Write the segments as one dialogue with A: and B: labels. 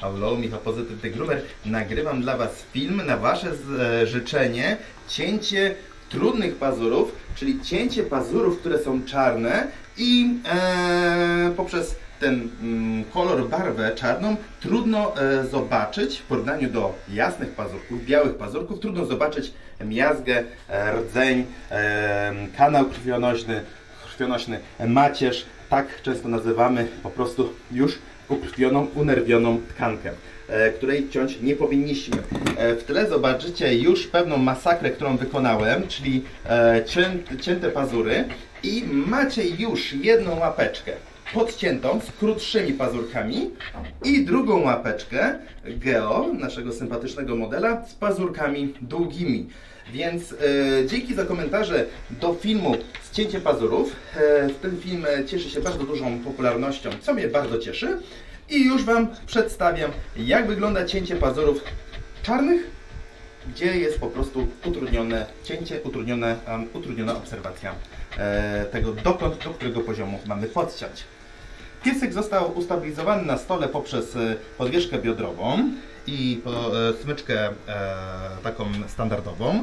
A: Hello, Michał Pozytywny Groomer. Nagrywam dla Was film na Wasze e, życzenie cięcie trudnych pazurów, czyli cięcie pazurów, które są czarne i e, poprzez ten mm, kolor, barwę czarną trudno e, zobaczyć w porównaniu do jasnych pazurków, białych pazurków, trudno zobaczyć miazgę, e, rdzeń, e, kanał krwionośny, krwionośny macierz, tak często nazywamy po prostu już ukrwioną, unerwioną tkankę, e, której ciąć nie powinniśmy. E, w tle zobaczycie już pewną masakrę, którą wykonałem, czyli e, cię, cięte pazury i macie już jedną łapeczkę podciętą z krótszymi pazurkami i drugą łapeczkę Geo, naszego sympatycznego modela, z pazurkami długimi. Więc e, dzięki za komentarze do filmu Ścięcie pazurów. E, ten film cieszy się bardzo dużą popularnością, co mnie bardzo cieszy. I już Wam przedstawiam, jak wygląda cięcie pazurów czarnych, gdzie jest po prostu utrudnione cięcie, utrudnione, um, utrudniona obserwacja e, tego, dokąd, do którego poziomu mamy podciąć. Piesek został ustabilizowany na stole poprzez e, podwieszkę biodrową i po, e, smyczkę e, taką standardową.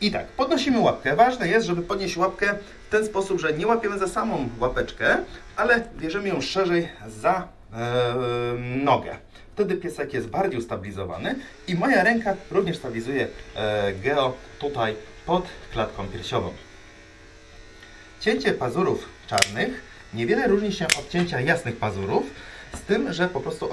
A: I tak, podnosimy łapkę. Ważne jest, żeby podnieść łapkę w ten sposób, że nie łapiemy za samą łapeczkę, ale bierzemy ją szerzej za e, nogę. Wtedy piesek jest bardziej ustabilizowany i moja ręka również stabilizuje e, geo tutaj pod klatką piersiową. Cięcie pazurów czarnych niewiele różni się od cięcia jasnych pazurów, z tym, że po prostu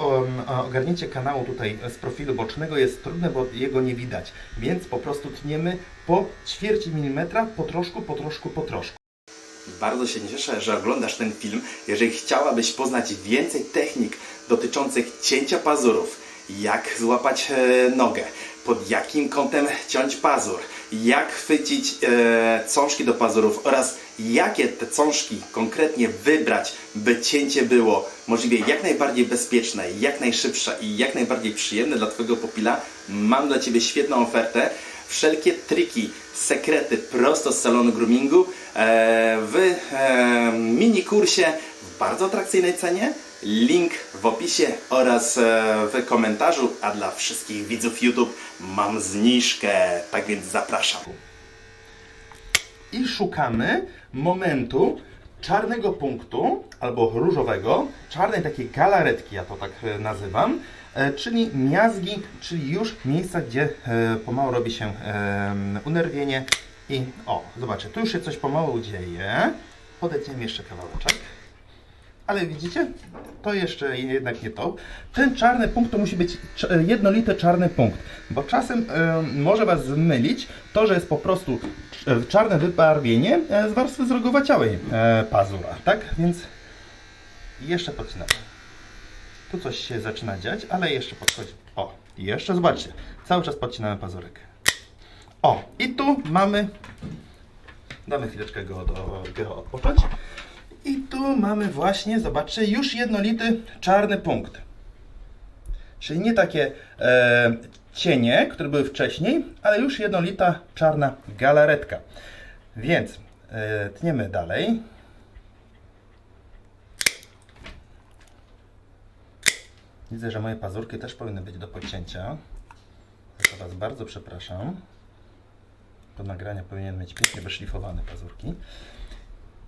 A: ogarnięcie kanału tutaj z profilu bocznego jest trudne, bo jego nie widać. Więc po prostu tniemy po ćwierci milimetra, po troszku, po troszku, po troszku. Bardzo się cieszę, że oglądasz ten film. Jeżeli chciałabyś poznać więcej technik dotyczących cięcia pazurów, jak złapać e, nogę, pod jakim kątem ciąć pazur, jak chwycić e, cążki do pazurów oraz jakie te cążki konkretnie wybrać, by cięcie było możliwie jak najbardziej bezpieczne, jak najszybsze i jak najbardziej przyjemne dla Twojego pupila, mam dla Ciebie świetną ofertę. Wszelkie triki, sekrety prosto z salonu groomingu e, w e, mini kursie w bardzo atrakcyjnej cenie. Link w opisie oraz e, w komentarzu, a dla wszystkich widzów YouTube mam zniżkę, tak więc zapraszam. I szukamy momentu czarnego punktu albo różowego, czarnej takiej galaretki, ja to tak e, nazywam, e, czyli miazgi, czyli już miejsca, gdzie e, pomału robi się unerwienie i o, zobaczcie, tu już się coś pomału dzieje. Podejdziemy jeszcze kawałeczek. Ale widzicie, to jeszcze jednak nie to. Ten czarny punkt to musi być cz- jednolity czarny punkt, bo czasem e, może Was zmylić to, że jest po prostu cz- czarne wybarwienie e, z warstwy zrogowaciałej e, pazura, tak? Więc jeszcze podcinamy. Tu coś się zaczyna dziać, ale jeszcze podchodzi. O, jeszcze zobaczcie, cały czas podcinamy pazurek. O, i tu mamy. Damy chwileczkę go do go odpocząć. I tu mamy właśnie, zobaczcie, już jednolity czarny punkt. Czyli nie takie e, cienie, które były wcześniej, ale już jednolita czarna galaretka. Więc e, tniemy dalej. Widzę, że moje pazurki też powinny być do podcięcia. Za Was bardzo przepraszam. Do nagrania powinien mieć pięknie wyszlifowane pazurki.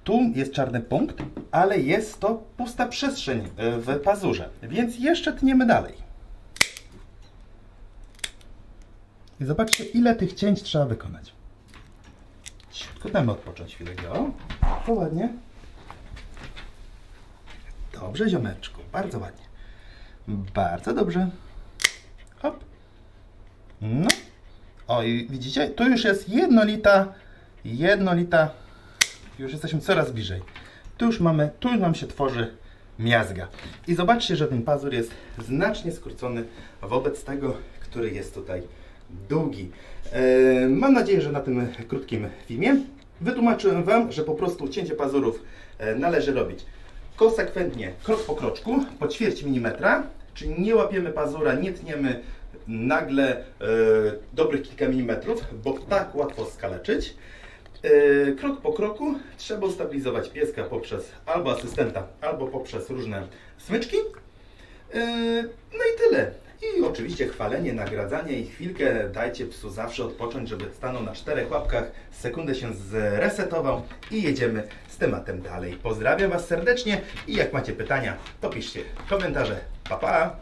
A: Tu jest czarny punkt, ale jest to pusta przestrzeń e, w pazurze, więc jeszcze tniemy dalej. I zobaczcie, ile tych cięć trzeba wykonać. Ciutko damy odpocząć chwilę go. To ładnie. Dobrze, ziomeczku, bardzo ładnie. Bardzo dobrze. Hop. No. O, i widzicie, tu już jest jednolita, jednolita już jesteśmy coraz bliżej. Tu już mamy, tu nam się tworzy miazga. I zobaczcie, że ten pazur jest znacznie skrócony wobec tego, który jest tutaj długi. E, mam nadzieję, że na tym krótkim filmie wytłumaczyłem Wam, że po prostu cięcie pazurów e, należy robić konsekwentnie, krok po kroczku, po ćwierć milimetra, czyli nie łapiemy pazura, nie tniemy nagle e, dobrych kilka milimetrów, bo tak łatwo skaleczyć. E, Krok po kroku trzeba ustabilizować pieska poprzez albo asystenta, albo poprzez różne smyczki. E, No i tyle. tyle. I oczywiście chwalenie, nagradzanie i chwilkę dajcie psu zawsze odpocząć, żeby stanął na czterech łapkach, sekundę się zresetował i jedziemy z tematem dalej. Pozdrawiam Was serdecznie i jak macie pytania, to piszcie komentarze. Pa, pa!